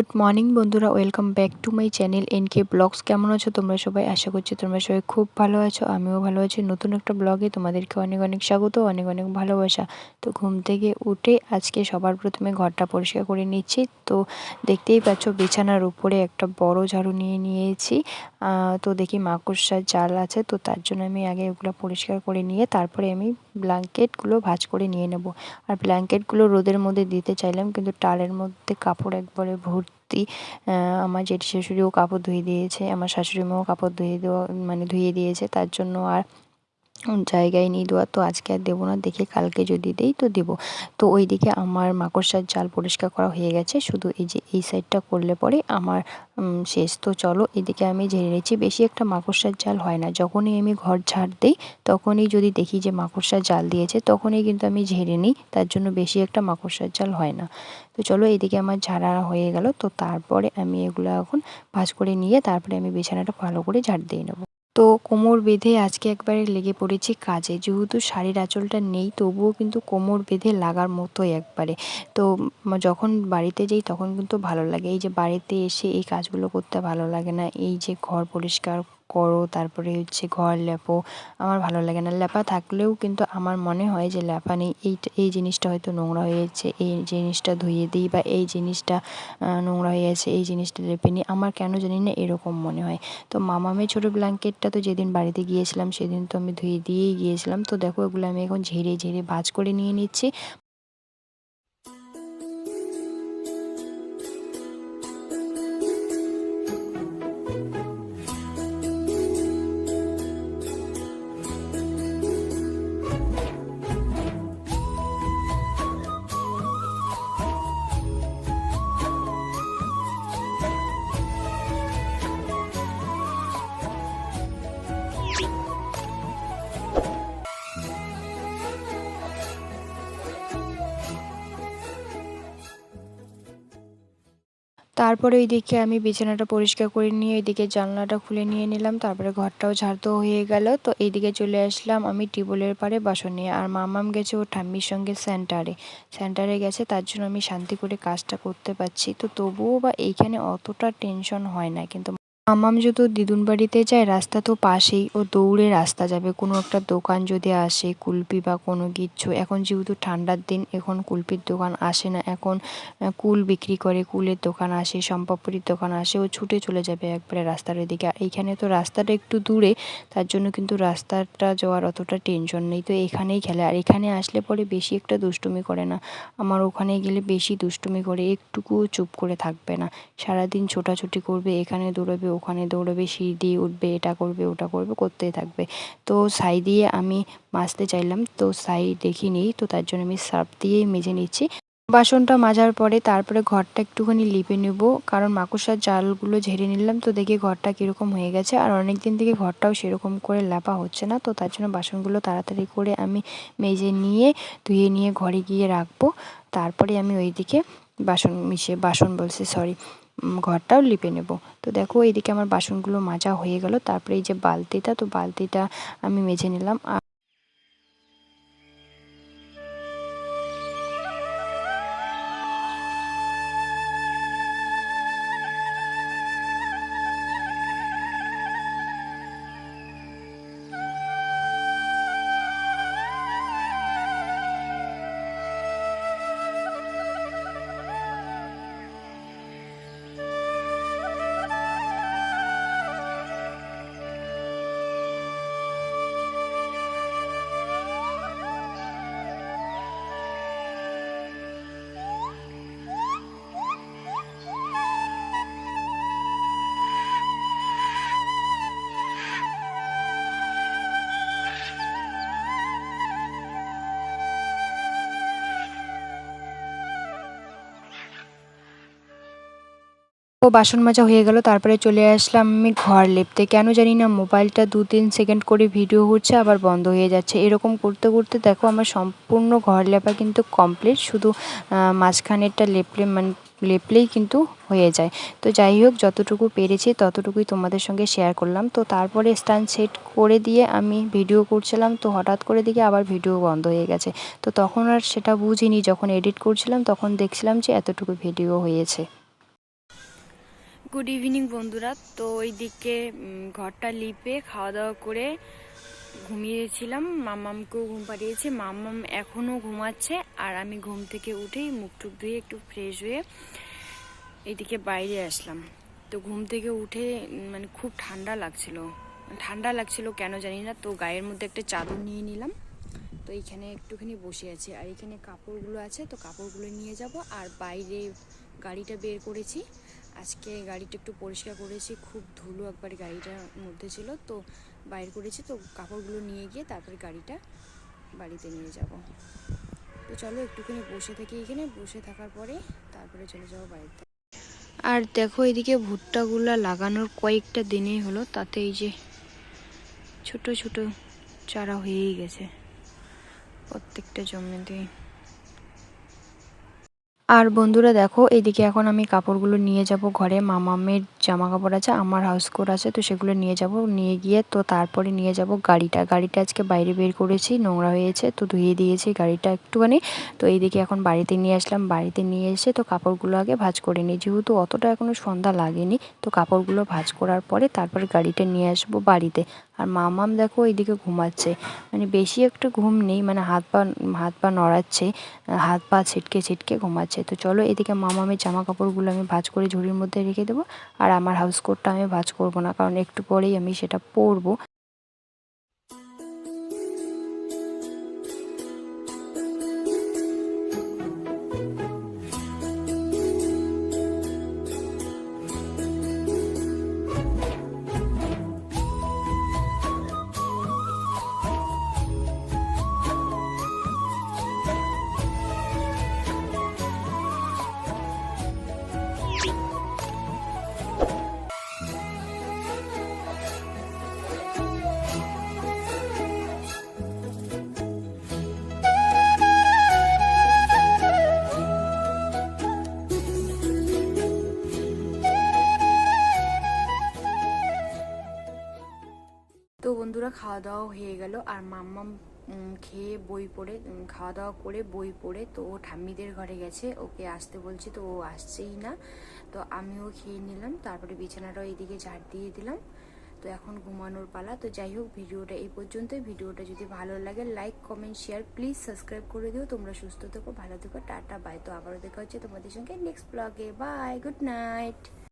Good morning বন্ধুরা, welcome back to my channel N K blogs. কেমন আছো তোমরা সবাই? আশা করছি তোমরা সবাই খুব ভালো আছো, আমিও ভালো আছি। নতুন একটা ব্লগে তোমাদেরকে অনেক অনেক স্বাগত, অনেক অনেক ভালোবাসা। তো ঘুম থেকে উঠে আজকে সবার প্রথমে ঘরটা পরিষ্কার করে নিচ্ছি। তো দেখতেই পাচ্ছ বিছানার উপরে একটা বড় ঝাড়ু নিয়ে নিয়েছি। তো দেখি মাকড়সার জাল আছে, তো তার জন্য আমি আগে ওগুলো পরিষ্কার করে নিয়ে তারপরে আমি ব্ল্যাঙ্কেটগুলো ভাঁজ করে নিয়ে নেব। আর ব্ল্যাঙ্কেটগুলো রোদের মধ্যে দিতে চাইলাম, কিন্তু টালের মধ্যে কাপড় একবারে ভর্তি আমার জেঠি শাশুড়িও কাপড় ধুয়ে দিয়েছে, আমার শাশুড়ি মাও কাপড় ধুয়ে দেওয়া মানে ধুয়ে দিয়েছে, তার জন্য আর জায়গায় নিয়ে দেওয়া, তো আজকে আর দেবো না, দেখে কালকে যদি দেই তো দেবো। তো ওই দিকে আমার মাকড়সার জাল পরিষ্কার করা হয়ে গেছে, শুধু এই যে এই সাইডটা করলে পরে আমার শেষ। তো চলো এদিকে আমি ঝেড়ে নিচ্ছি, বেশি একটা মাকড়সার জাল হয় না। যখনই আমি ঘর ঝাড় দিই, তখনই যদি দেখি যে মাকড়সার জাল দিয়েছে, তখনই কিন্তু আমি ঝেড়ে নিই, তার জন্য বেশি একটা মাকড়সার জাল হয় না। তো চলো এদিকে আমার ঝাড়া হয়ে গেল, তো তারপরে আমি এগুলো এখন ভাজ করে নিয়ে, তারপরে আমি বিছানাটা ভালো করে ঝাড় দিয়ে নেব। তো কোমর বেঁধে আজকে একবারে লেগে পড়েছি কাজে। যেহেতু শাড়ির আঁচলটা নেই, তবুও কিন্তু কোমর বেঁধে লাগার মতোই একবারে। তো যখন বাড়িতে যাই তখন কিন্তু ভালো লাগে। এই যে বাড়িতে এসে এই কাজগুলো করতে ভালো লাগে না। এই যে ঘর পরিষ্কার করো, তারপরে হচ্ছে ঘর লেপো। আমার ভালো লাগে না। লেপা থাকলেও কিন্তু আমার মনে হয় যে লেপা নেই। এই এই জিনিসটা হয়তো নোংরা হয়ে যাচ্ছে। এই জিনিসটা ধুয়ে দিই বা এই জিনিসটা নোংরা হয়ে গেছে এই জিনিসটা লেপে নিই। আমার কেন জানি না এরকম মনে হয়। তো মামামের ছোটো ব্ল্যাঙ্কেটটা তো যেদিন বাড়িতে গিয়েছিলাম, সেদিন তো আমি ধুয়ে দিয়েই গিয়েছিলাম। তো দেখো এগুলো আমি এখন ঝেড়ে ঝেড়ে ভাজ করে নিয়ে নিচ্ছি। তারপরে ওইদিকে আমি বিছানাটা পরিষ্কার করে নিয়ে এদিকে জানলাটা খুলে নিয়ে নিলাম, তারপরে ঘরটাও ঝাড়তো হয়ে গেল। তো এইদিকে চলে আসলাম আমি টিবলের পারে বাসন নিয়ে, আর মামাম গেছে ও ঠাম্মির সঙ্গে সেন্টারে। সেন্টারে গেছে, তার জন্য আমি শান্তি করে কাজটা করতে পারছি। তো তবুও বা এইখানে অতটা টেনশন হয় না, কিন্তু মামাম যদি দিদুন বাড়িতে যায়, রাস্তা তো পাশেই ও দৌড়ে রাস্তা যাবে। কোনো একটা দোকান যদি আসে, কুলপি বা কোনো কিচ্ছু এখন যেহেতু ঠান্ডার দিন, এখন কুলপির দোকান আসে না। এখন কুল বিক্রি করে, কুলের দোকান আসে, সম্পাপুরির দোকান আসে, ও ছুটে চলে যাবে একবারে রাস্তার দিকে আর এইখানে তো রাস্তাটা একটু দূরে, তার জন্য কিন্তু রাস্তাটা যাওয়ার অতটা টেনশন নেই। তো এখানেই খেলে। আর এখানে আসলে পরে বেশি একটা দুষ্টুমি করে না। আমার ওখানে গেলে বেশি দুষ্টুমি করে, একটুকুও চুপ করে থাকবে না। সারাদিন ছোটাছুটি করবে, এখানে দৌড়াবে ওখানে দৌড়বে, সিঁড়ি দিয়ে উঠবে, এটা করবে, ওটা করবে, করতেই থাকবে। তো ছাই দিয়ে আমি মাজতে চাইলাম, তো ছাই দেখিনি, তো তার জন্য আমি সার্ফ দিয়েই মেজে নিচ্ছি। বাসনটা মাজার পরে তারপরে ঘরটা একটুখানি লিপে নেব, কারণ মাকড়সার জালগুলো ঝেড়ে নিলাম, তো দেখি ঘরটা কীরকম হয়ে গেছে। আর অনেক দিন থেকে ঘরটাও সেরকম করে লেপা হচ্ছে না, তো তার জন্য বাসনগুলো তাড়াতাড়ি করে আমি মেজে নিয়ে, ধুয়ে নিয়ে ঘরে গিয়ে রাখব। তারপরে আমি ওইদিকে বাসন মিশে বাসন বলছি সরি ঘরটাও লিপে নেব। তো দেখো, এইদিকে আমার বাসনগুলো মাজা হয়ে গেল। তারপরে এই যে বালতিটা, তো বালতিটা আমি মেঝে নিলাম। ও বাসন মাজা হয়ে গেল, তারপরে চলে আসলাম আমি ঘর লেপতে। কেন জানি না, মোবাইলটা দু তিন সেকেন্ড করে ভিডিও হচ্ছে, আবার বন্ধ হয়ে যাচ্ছে। এরকম করতে করতে দেখো, আমার সম্পূর্ণ ঘর লেপা কিন্তু কমপ্লিট শুধু মাঝখানেরটা লেপলে মানে লেপলেই কিন্তু হয়ে যায়। তো যাই হোক, যতটুকু পেরেছি, ততটুকুই তোমাদের সঙ্গে শেয়ার করলাম। তো তারপরে স্ট্যান্ড সেট করে দিয়ে আমি ভিডিও করছিলাম। তো হঠাৎ করে দিকে আবার ভিডিও বন্ধ হয়ে গেছে। তো তখন আর সেটা বুঝিনি। যখন এডিট করছিলাম, তখন দেখছিলাম যে এতটুকু ভিডিও হয়েছে। গুড ইভিনিং বন্ধুরা। তো ওই দিকে ঘরটা লিপে খাওয়া দাওয়া করে ঘুমিয়েছিলাম। মামামকেও ঘুম পাড়িয়েছি। মামাম এখনও ঘুমাচ্ছে আর আমি ঘুম থেকে উঠেই মুখ টুক ধুয়ে একটু ফ্রেশ হয়ে এইদিকে বাইরে আসলাম। তো ঘুম থেকে উঠে মানে খুব ঠান্ডা লাগছিল। ঠান্ডা লাগছিল কেন জানি না, তো গায়ের মধ্যে একটা চাদর নিয়ে নিলাম। তো এইখানে একটুখানি বসে আছি। আর এখানে কাপড়গুলো আছে, তো কাপড়গুলো নিয়ে যাব। আর বাইরে গাড়িটা বের করেছি। আজকে গাড়িটা একটু পরিষ্কার করেছি, খুব ধুলো একবার গাড়িটার মধ্যে ছিল, তো বাইর করেছি, তো কাপড়গুলো নিয়ে গিয়ে তারপরে গাড়িটা বাড়িতে নিয়ে যাব। তো চলো একটুখানি বসে থাকি এখানে, বসে থাকার পরে তারপরে চলে যাব বাড়িতে। আর দেখো এদিকে ভুট্টাগুলা লাগানোর কয়েকটা দিনেই হলো, তাতে এই যে ছোট ছোট চারা হয়েই গেছে, প্রত্যেকটা জমিতে আর বন্ধুরা দেখো এদিকে এখন আমি কাপড়গুলো নিয়ে যাব ঘরে। মামামের জামা কাপড় আছে, আমার হাউস কোট আছে, তো সেগুলো নিয়ে যাব। নিয়ে গিয়ে তো তারপরে নিয়ে যাব গাড়িটা। গাড়িটা আজকে বাইরে বের করেছি, নোংরা হয়েছে, তো ধুয়ে দিয়েছি গাড়িটা একটুখানি। তো এইদিকে এখন বাড়িতে নিয়ে আসলাম। বাড়িতে নিয়ে এসে তো কাপড়গুলো আগে ভাজ করে নিই। যেহেতু অতটা এখনও সন্ধ্যা লাগেনি, তো কাপড়গুলো ভাঁজ করার পরে তারপরে গাড়িটা নিয়ে আসব বাড়িতে। আর মামাম দেখো এইদিকে ঘুমাচ্ছে। মানে বেশি একটা ঘুম নেই মানে হাত পা হাত পা নড়াচ্ছে, হাত পা ছিটকে ছিটকে ঘুমাচ্ছে। তো চলো এদিকে মামামের জামা কাপড়গুলো আমি ভাঁজ করে ঝুড়ির মধ্যে রেখে দেবো। আর আমার হাউস কোটটা আমি ভাঁজ করব না কারণ একটু পরেই আমি সেটা পরবো। বন্ধুরা খাওয়া দাওয়া হয়ে গেল। আর মাম্মাম উম, খেয়ে বই পড়ে খাওয়া দাওয়া করে বই পড়ে তো ও ঠাম্মিদের ঘরে গেছে। ওকে আসতে বলছি তো ও আসছেই না। তো আমিও খেয়ে নিলাম তারপরে বিছানাটাও এইদিকে ঝাড় দিয়ে দিলাম। তো এখন ঘুমানোর পালা। তো যাই হোক ভিডিওটা এই পর্যন্তই। ভিডিওটা যদি ভালো লাগে like comment share please subscribe করে দিও। তোমরা সুস্থ থেকো ভালো থেকো টাটা বাই তো আবারও দেখা হচ্ছে তোমাদের সঙ্গে নেক্সট ব্লগে বাই গুড নাইট